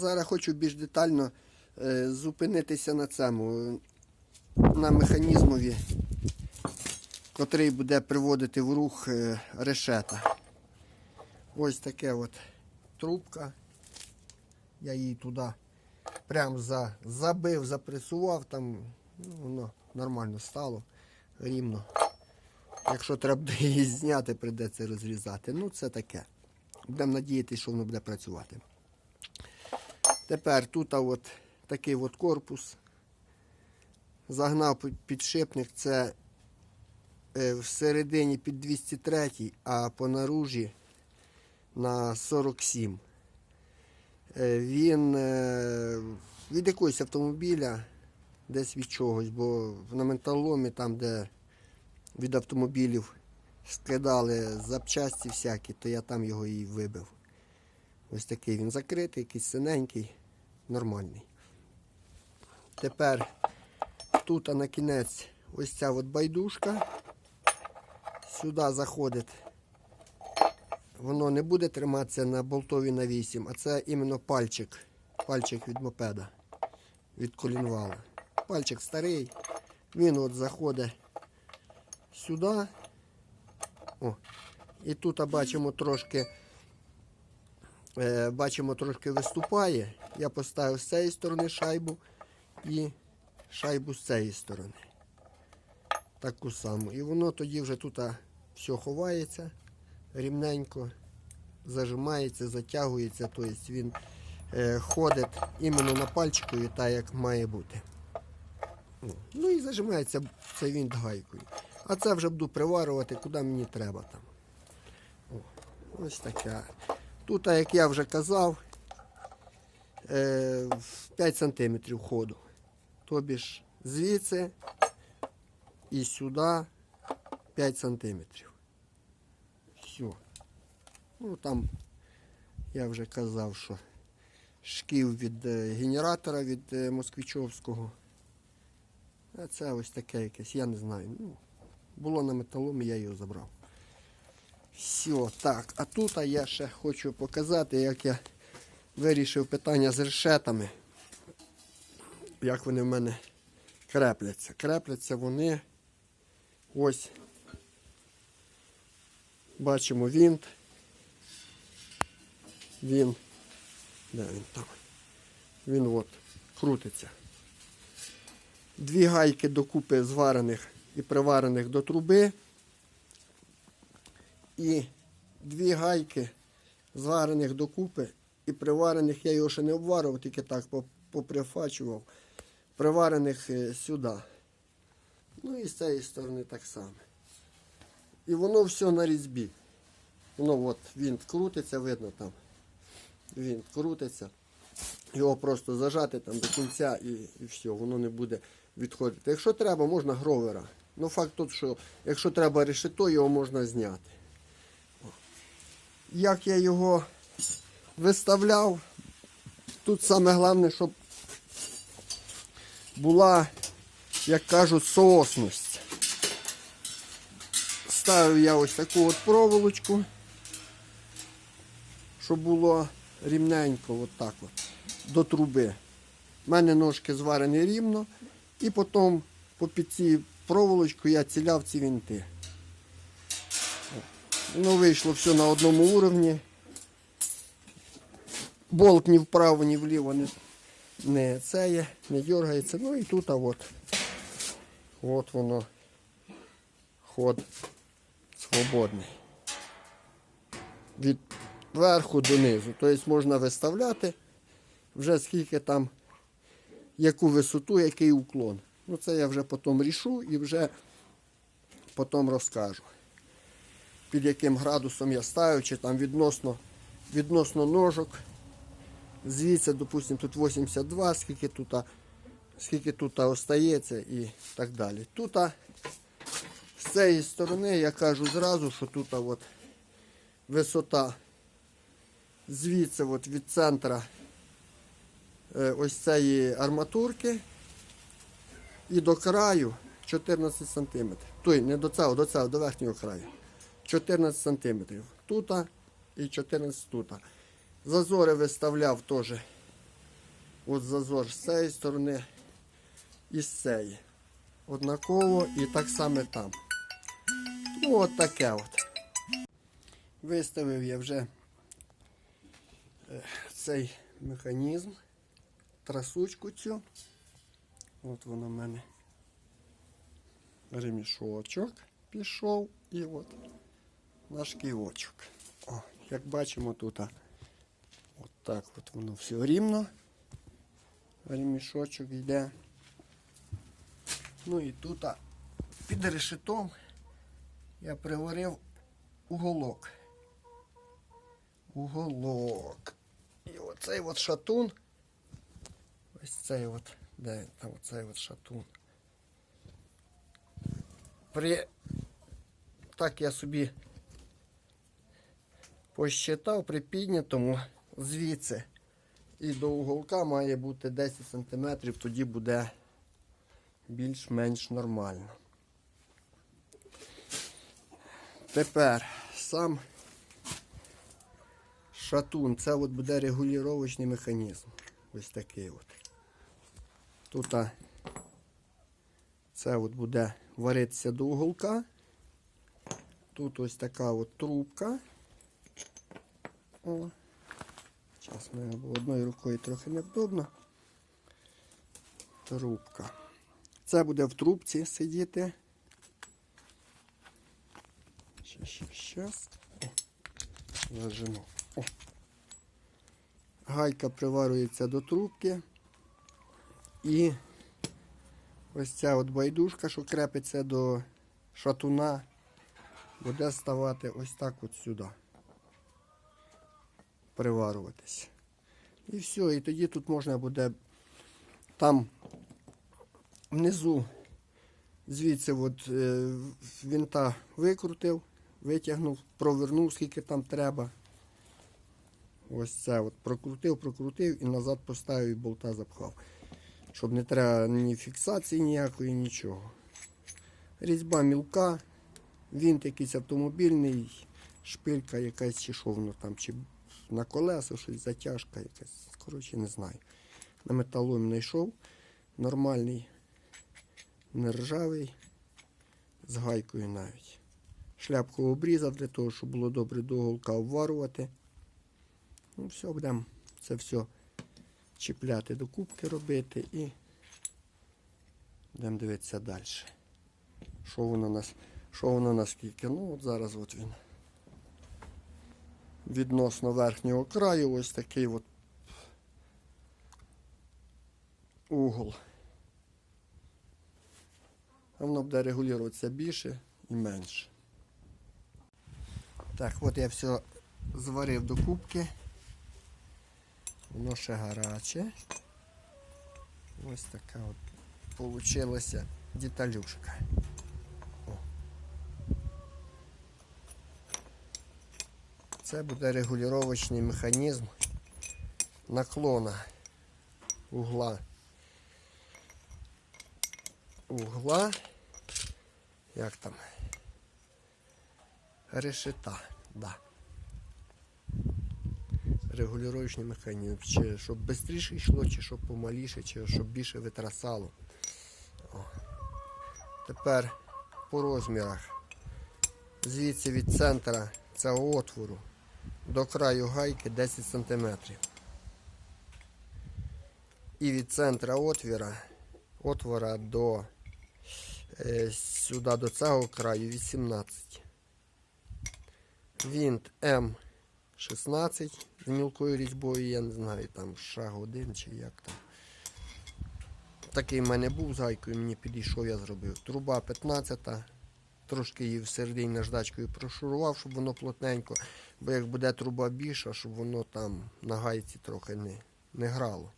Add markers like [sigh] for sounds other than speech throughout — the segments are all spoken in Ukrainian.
зараз хочу більш детально е, зупинитися на цьому, на механізмові, котрий буде приводити в рух е, решета. Ось таке от трубка. Я її туди прям за, забив, запресував, там ну, воно нормально стало, рівно. Якщо треба її зняти, прийдеться розрізати. Ну, це таке. Будемо надіятися, що воно буде працювати. Тепер тут от такий от корпус. Загнав підшипник, це е, всередині під 203, а по наружі на 47. Е, Він е, від якогось автомобіля, десь від чогось, бо на металоломі, там, де від автомобілів скидали запчасті всякі, то я там його і вибив. Ось такий він закритий, якийсь синенький, нормальний. Тепер тут а на кінець ось ця от байдужка. Сюди заходить. Воно не буде триматися на болтові на 8, а це іменно пальчик. Пальчик від мопеда, від колінвала. Пальчик старий. Він от заходить сюди. О. І тут бачимо трошки, бачимо трошки виступає. Я поставив з цієї сторони шайбу і шайбу з цієї сторони. Таку саму. І воно тоді вже тут все ховається рівненько, зажимається, затягується, тобто він е, ходить іменно на пальчикові, так як має бути. Ну і зажимається цей вінт гайкою. А це вже буду приварювати, куди мені треба там. О, ось таке. Тут, як я вже казав, е, 5 см ходу. Тобі ж звідси і сюди 5 см. Все. Ну там я вже казав, що шків від е, генератора від е, москвичовського. А це ось таке якесь, я не знаю. Ну, було на металомі, я його забрав. Все, так. А тут я ще хочу показати, як я вирішив питання з решетами. Як вони в мене крепляться. Крепляться вони ось. Бачимо вінт. Він. Де він там? Він от крутиться. Дві гайки докупи зварених і приварених до труби. І дві гайки зварених докупи і приварених, я його ще не обварював, тільки так поприфачував, приварених е, сюди. Ну і з цієї сторони так само. І воно все на різьбі. Воно от він крутиться, видно там. Він крутиться. Його просто зажати там до кінця і, і все, воно не буде відходити. Якщо треба, можна гровера. Ну факт тут, що якщо треба решето, його можна зняти. Як я його виставляв, тут саме головне, щоб була, як кажуть, соосність. Ставив я ось таку от проволочку, щоб було рівненько, от так от, до труби. У мене ножки зварені рівно, і потім по під ці проволочку я ціляв ці вінти. Ну, вийшло все на одному уровні. Болт ні вправо, ні вліво не, не це не дергається. Ну і тут а от, от воно ход свободний. Від верху донизу. Тобто можна виставляти вже скільки там, яку висоту, який уклон. Ну це я вже потім рішу і вже потім розкажу. Під яким градусом я ставив, чи там відносно, відносно ножок. Звідси, допустимо, тут 82, скільки тут, скільки тут остається і так далі. Тут з цієї сторони я кажу зразу, що тут от, висота звідси от, від центра е, ось цієї арматурки і до краю 14 см. Той, не до цього, до цього, до верхнього краю. 14 см. Тут і 14 тут. Зазори виставляв теж От зазор з цієї сторони і з цієї. Однаково і так само там. Ну, от таке от. Виставив я вже е, цей механізм, трасучку цю. От воно в мене ремішочок пішов і от наш ківочок. О, як бачимо тут, от так от воно все рівно. Ремішочок йде. Ну і тут під решетом я приварив уголок. Уголок. І оцей от шатун. Ось цей от, де там оцей от шатун. При так я собі посчитав при піднятому звідси і до уголка має бути 10 см, тоді буде більш-менш нормально. Тепер сам шатун, це от буде регулювачний механізм. Ось такий от. Тут це от буде варитися до уголка. Тут ось така от трубка. О. Зараз бо одною рукою трохи невдобно. Трубка. Це буде в трубці сидіти. Ще, ще, щас. О, зажиму. О. Гайка приварюється до трубки. І ось ця от байдужка, що крепиться до шатуна, буде ставати ось так от сюди. Приварюватися. І все, і тоді тут можна буде там внизу звідси от, е, винта викрутив, витягнув, провернув, скільки там треба. Ось це от прокрутив, прокрутив і назад поставив і болта запхав. Щоб не треба ні фіксації ніякої, нічого. Різьба мілка, винт якийсь автомобільний, шпилька якась чи що там, чи на колесо щось, затяжка якась. Коротше, не знаю. На металолом знайшов. Нормальний, не ржавий, з гайкою навіть. Шляпку обрізав для того, щоб було добре до голка обварувати. Ну, все, будемо це все чіпляти до кубки робити і будемо дивитися далі. Що воно нас, що воно наскільки? Ну, от зараз от він. Відносно верхнього краю ось такий от угол. Воно буде регулюватися більше і менше. Так, от я все зварив до кубки. Воно ще гаряче. Ось така от получилася деталюшка. Це буде регулювачний механізм наклона угла. Угла. Як там? Решета, да регулювачний механізм, чи щоб швидше йшло, чи щоб помаліше, чи щоб більше витрасало. О. Тепер по розмірах. Звідси від центра цього отвору до краю гайки 10 см. І від центра отвора, отвора до е, сюди до цього краю 18. Вінт М 16 з мілкою різьбою, я не знаю, там шаг один чи як там. Такий в мене був з гайкою, мені підійшов, я зробив. Труба 15, трошки її всередині наждачкою прошурував, щоб воно плотненько, бо як буде труба більша, щоб воно там на гайці трохи не, не грало.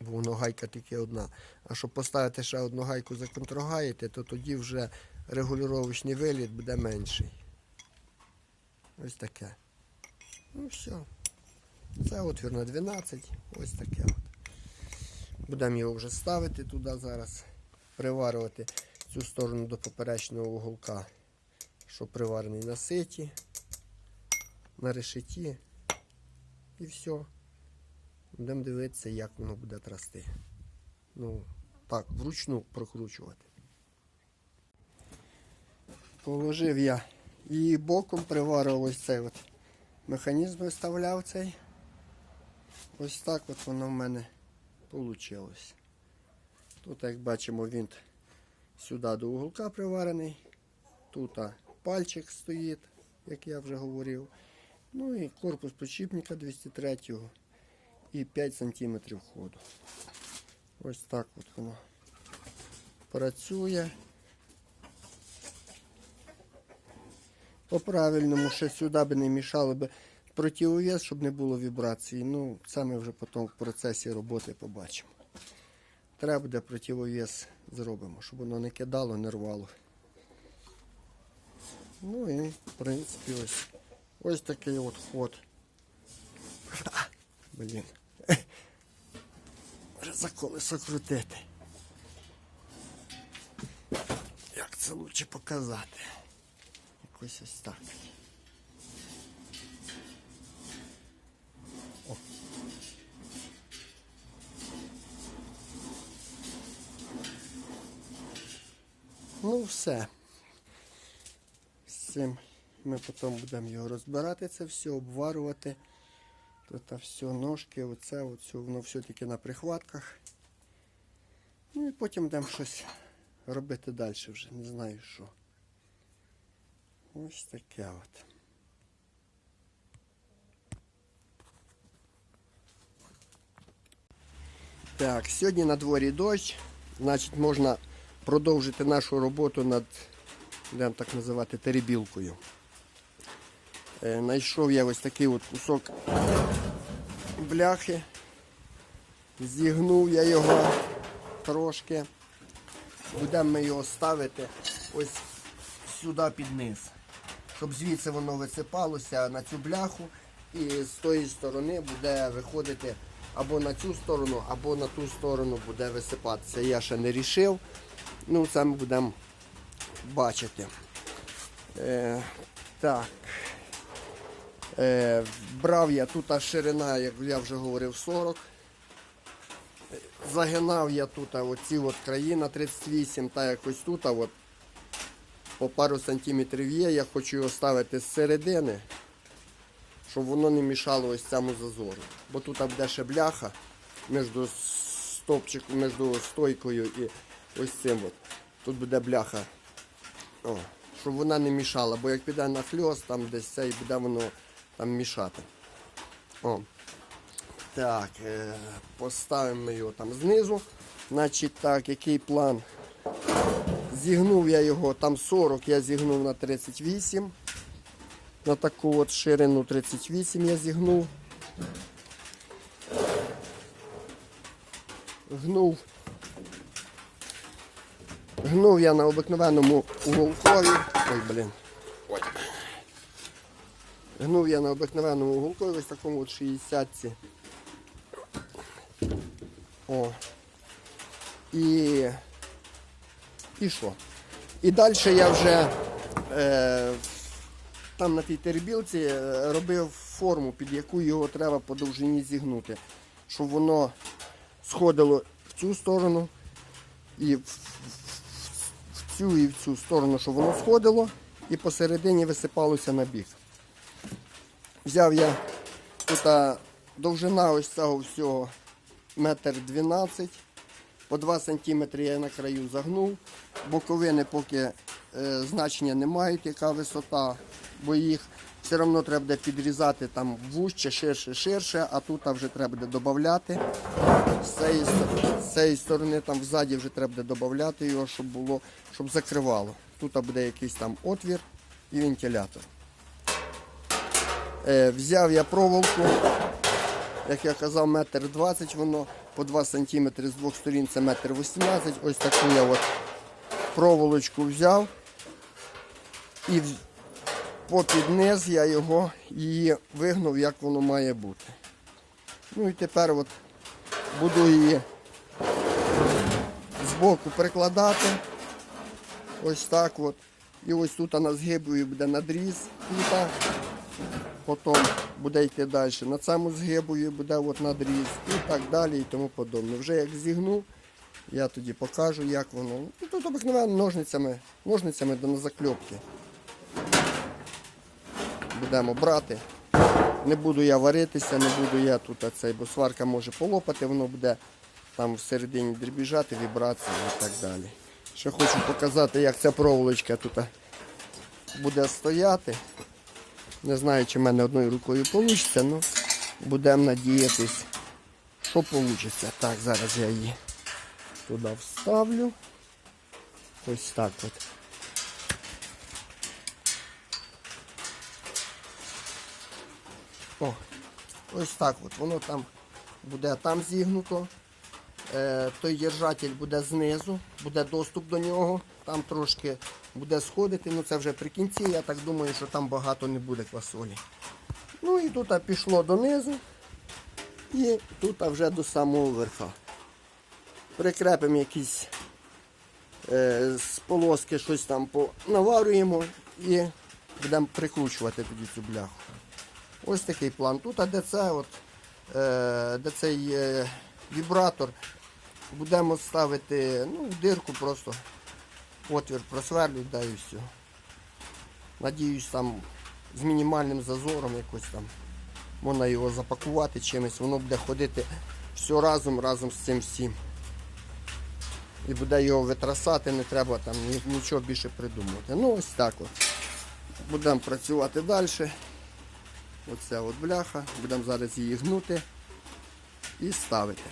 Бо воно гайка тільки одна. А щоб поставити ще одну гайку за контргаїти, то тоді вже регулювачний виліт буде менший. Ось таке. Ну все. Це отвір на 12. Ось таке от. Будемо його вже ставити туди зараз. Приварювати цю сторону до поперечного уголка, що приварений на ситі, на решеті. І все. Будемо дивитися, як воно буде трасти. Ну, так, вручну прокручувати. Положив я і боком приварив ось цей от механізм виставляв цей. Ось так от воно в мене вийшло. Тут, як бачимо, він сюди до уголка приварений. Тут пальчик стоїть, як я вже говорив. Ну і корпус підшипника 203 і 5 см ходу. Ось так от воно працює. По-правильному ще сюди би не мішало би противовес, щоб не було вібрації. Ну, це ми вже потім в процесі роботи побачимо. Треба буде противовес зробимо, щоб воно не кидало, не рвало. Ну і в принципі ось, ось такий от ход. [laughs] Блін. [laughs] Вже за колесо крутити. Як це лучше показати? Якось ось так. Ну все. Цим ми потім будемо його розбирати, це все, обварювати. Тут все, ножки, оце, оце, воно все тільки на прихватках. Ну і потім будемо щось робити далі вже, не знаю що. Ось таке от. Так, сьогодні на дворі дощ, значить можна продовжити нашу роботу над, будемо так називати, теребілкою. Е, Найшов я ось такий от кусок бляхи. Зігнув я його трошки. Будемо ми його ставити ось сюди під низ. Щоб звідси воно висипалося на цю бляху і з тої сторони буде виходити або на цю сторону, або на ту сторону буде висипатися. Я ще не рішив. Ну, це ми будемо бачити. Е, так. Е, брав я тут ширина, як я вже говорив, 40. Загинав я тут оці от краї на 38, та якось тут а, от, по пару сантиметрів є. Я хочу його ставити з середини, щоб воно не мішало ось цьому зазору. Бо тут буде ще бляха між стовпчиком, між стойкою і ось цим. От. Тут буде бляха. О, щоб вона не мішала, бо як піде на хльост, там десь це і буде воно там мішати. О. Так, е, поставимо його там знизу. Значить так, який план? Зігнув я його, там 40 я зігнув на 38. На таку от ширину 38 я зігнув. Гнув. Гнув я на обикновеному уголкові. Ой, блін. Гнув я на обикновеному уголкові, ось такому от 60-ці. О. І. І що? І далі я вже е, там на тій тербілці е, робив форму, під яку його треба по довжині зігнути. Щоб воно сходило в цю сторону і в- в цю і в цю сторону, щоб воно сходило і посередині висипалося на бік. Взяв я тут довжина ось цього всього метр 12, по 2 см я на краю загнув. Боковини поки е, значення не мають, яка висота, бо їх все одно треба буде підрізати там вужче, ширше, ширше, а тут вже треба буде додати. З цієї, цієї сторони там ззаді вже треба буде додати його, щоб було, щоб закривало. Тут буде якийсь там отвір і вентилятор. Е, взяв я проволоку, як я казав, метр двадцять, воно по 2 см з двох сторін це метр 18. Ось таку я от проволочку взяв і попід низ я його її вигнув, як воно має бути. Ну і тепер от буду її збоку прикладати. Ось так от. І ось тут на згибою буде надріз. Тут. Потім буде йти далі. На цьому згибою буде от надріз і так далі і тому подобне. Вже як зігну, я тоді покажу, як воно. Ну, Тут обикновенно ножницями, ножницями до закльопки. Будемо брати. Не буду я варитися, не буду я тут цей, бо сварка може полопати, воно буде там всередині дрібіжати, вібрації і так далі. Ще хочу показати, як ця проволочка тут буде стояти. Не знаю, чи в мене одною рукою вийде, але будемо надіятись, що вийде. Так, зараз я її туди вставлю. Ось так от. О, ось так от. Воно там буде там зігнуто. Е, той держатель буде знизу, буде доступ до нього. Там трошки буде сходити, ну це вже при кінці. Я так думаю, що там багато не буде квасолі. Ну і тут пішло донизу. І тут вже до самого верха. Прикрепимо якісь е, з полоски щось там наварюємо і будемо прикручувати тоді цю бляху. Ось такий план. Тут, де це от, е, де цей е, вібратор, будемо ставити ну, в дирку просто отвір просверлюють, да і все. Надіюсь, там з мінімальним зазором якось там можна його запакувати чимось, воно буде ходити все разом, разом з цим всім. І буде його витрасати, не треба там нічого більше придумувати. Ну ось так от. Будемо працювати далі. Оця от бляха. Будемо зараз її гнути і ставити.